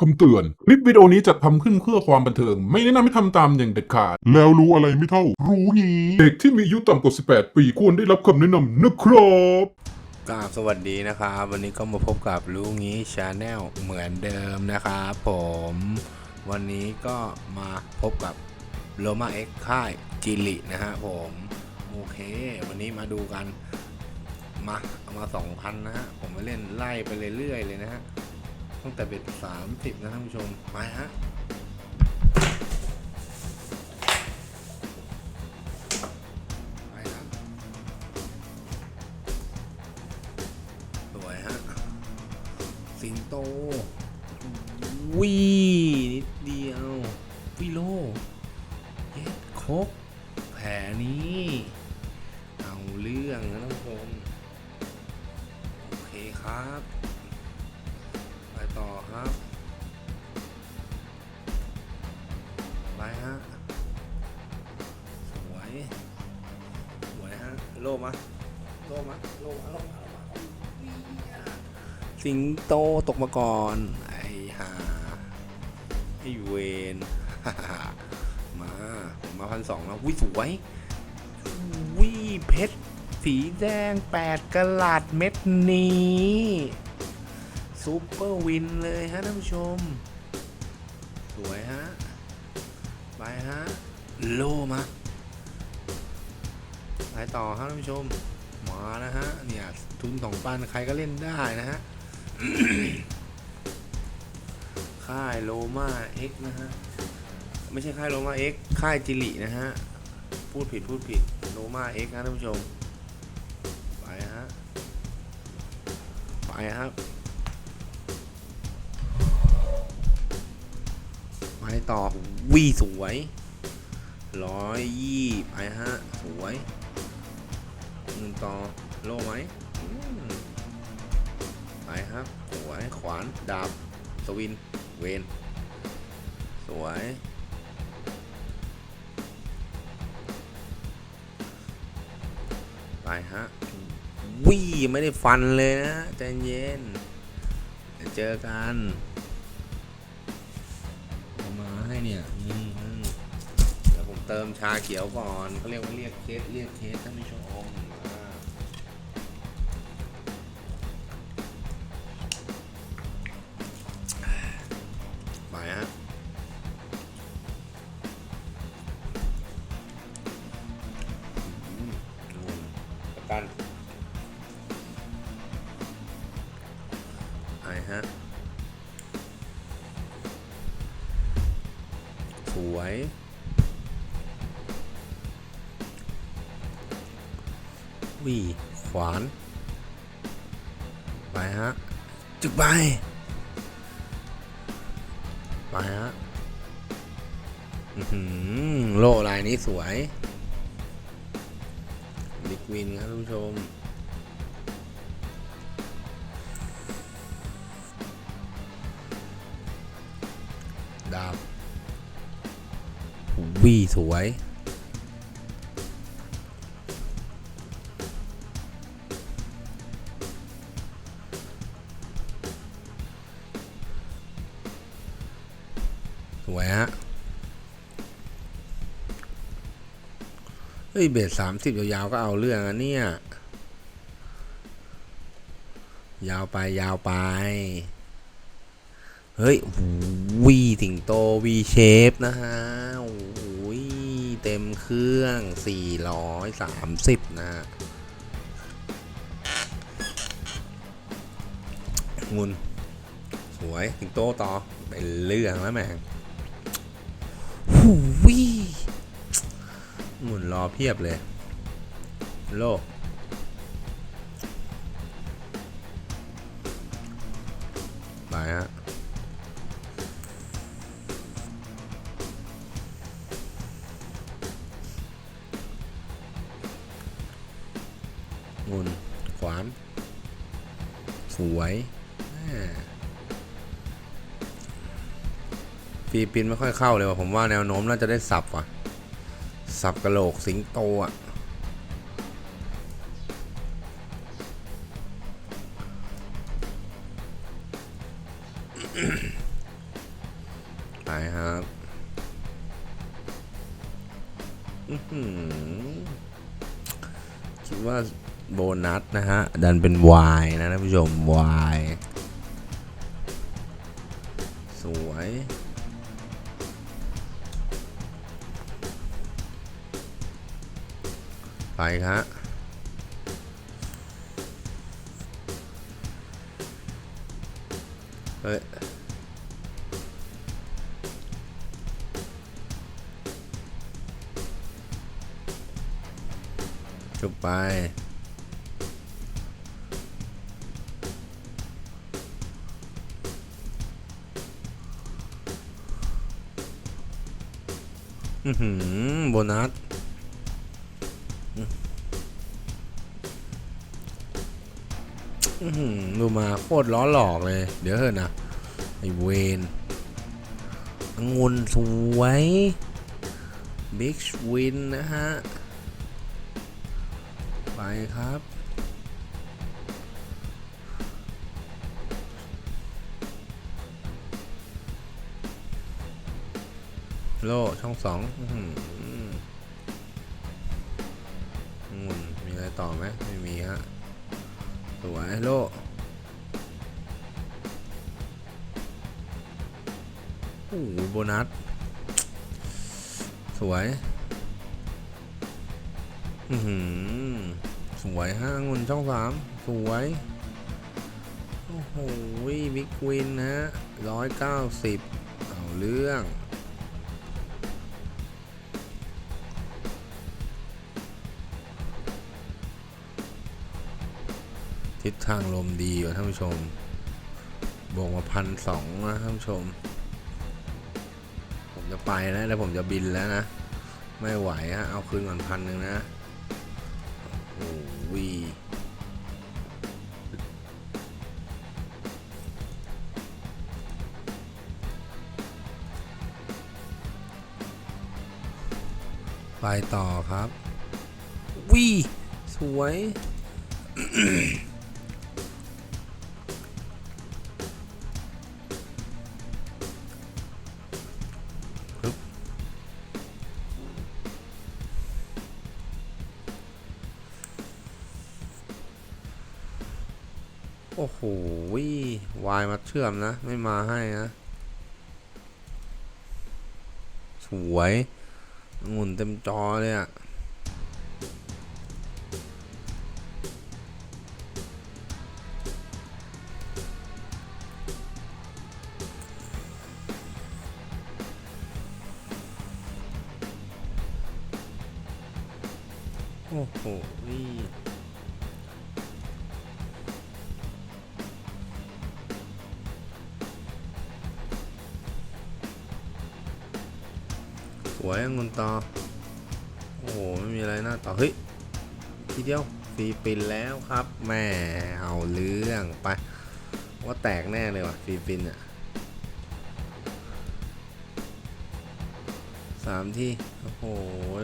คำเตือน คลิปวิดีโอนี้จัดทำขึ้นเพื่อความบันเทิง ไม่แนะนำให้ทำตามอย่างเด็ดขาด แล้วรู้อะไรไม่เท่า รู้งี้ เด็กที่มีอายุต่ำกว่า 18 ปีควรได้รับคำแนะนำนะครับกราบสวัสดีนะครับ วันนี้ก็มาพบกับลูกงี้ชาแนลเหมือนเดิมนะครับผม วันนี้ก็มาพบกับโลมาเอ็กค่ายจิลินะฮะผม โอเค วันนี้มาดูกัน มาเอามา 2,000 นะฮะ ผมมาเล่นไล่ไปเรื่อยๆเลยนะฮะ ตั้งแต่เบ็ด30นะท่านผู้ชมมาฮะไปครับสวยฮะ สิงโตวีนิดเดียววิโลเย็ดคร ไปฮะ สวย สวยฮะ โลมาโลมาโลมาโลมาสิงโตตกมาก่อน ไอ้ห่าไอ้เวนมาผมมาพันสองแล้ววิสวยวิเพชรสีแดงแปดกะลัดเม็ดนี้ซูเปอร์วินเลยฮะท่านผู้ชม สวยฮะ ไปฮะ โลมาไปต่อฮะท่านผู้ชม มานะฮะ เนี่ย ทุนสองปันใครก็เล่นได้นะฮะ ค่ายโลมาเอ็กนะฮะ ไม่ใช่ค่ายโลมาเอ็กค่ายจิลินะฮะ พูดผิดพูดผิดโลมาเอ็กนะท่านผู้ชม ไปฮะ ไปครับ ต่อวีสวยร้อยยี่ไปฮะสวยหนึ่งต่อโลไหมไปครับสวยขวานดาบสวินเวนสวยไปฮะวี่ไม่ได้ฟันเลยนะใจเย็นเจอกัน มเติมชาเขียวก่อนเขาเรียกว่าเรียกเคสเรียกเคสท่านผู้ชมไปฮะอืมนู่นประกันไปฮะ สวย วีขวาน ไปฮะจึกไป ไปฮะโล่ลายนี้สวยบิ๊กวินครับท่านผู้ชมดาบวีสวย ฮ้ยเบสสามสิบยาวๆก็เอาเรื่องอะเนี่ย ยาวไปยาวไป เฮ้ยวีสิงโตวีเชฟนะฮะโอ้ยเต็มเครื่อง 430 นะฮะงุนสวยสิงโตต่อเป็นเรื่องแล้วแม่งหูวิ หมุนรอเพียบเลย โลก ไปฮะหมุนขวาน สวยฟีปินไม่ค่อยเข้าเลยว่ะผมว่าแนวโน้มน่าจะได้สับว่ะ สับกระโหลกสิงโตอะ ไปครับอื้อหือคิดว่าโบนัสนะฮะ ดันเป็น Y นะท่านผู้ชม Y สวย ไปครับเฮ้ยจุบไปอือหือโบนัส ดูมาโคตรล้อหลอกเลย เดี๋ยวเถอะนะไอเวนองุนสวยบิ๊กวินนะฮะ ไปครับ โลช่องสองงุนมีอะไรต่อไหมไม่มีฮะ สวยโลโอ้โหโบนัส สวย อือหือสวยฮะองุ่นช่องสามสวย โอ้โห บิ๊กวินนะร้อยเก้าสิบเอาเรื่อง ทิศทางลมดีว่ะท่านผู้ชม บวกมาพันสองนะท่านผู้ชม ผมจะไปแล้วแล้วผมจะบินแล้วนะ ไม่ไหวฮะเอาคืนก่อนพันหนึ่งนะโอ้โหวีไปต่อครับวีสวย โอ้โหวายมาเชื่อมนะ ไม่มาให้นะ สวยงุ่นเต็มจอเลยอะโอ้โห วยองุนต่อ โอ้โห ไม่มีอะไรน่าต่อ เฮ้ย ทีเดียวฟรีปินแล้วครับแม่เอาเรื่องไป ว่าแตกแน่เลยว่ะฟรีปินอะสามที่ โอ้โห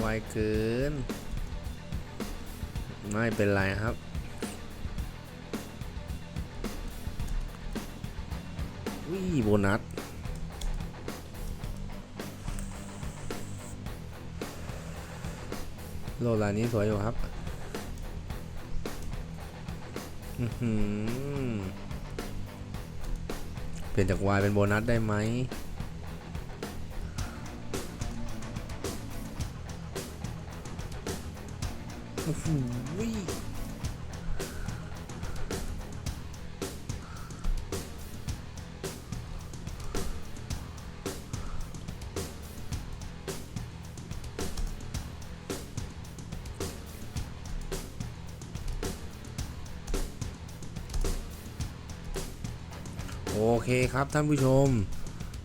ไวเกิน ไม่เป็นไรครับวิโบนัส โลลายนี้สวยอยู่ครับเปลี่ยนจากวายเป็นโบนัสได้ไหมโอ้โห โอเคครับท่านผู้ชม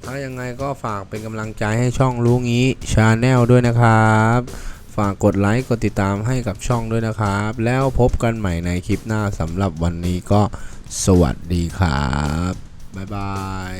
ถ้ายังไงก็ฝากเป็นกำลังใจให้ช่องรู้งี้ชาแนลด้วยนะครับ ฝากกดไลค์กดติดตามให้กับช่องด้วยนะครับ แล้วพบกันใหม่ในคลิปหน้าสำหรับวันนี้ก็สวัสดีครับ บ๊ายบาย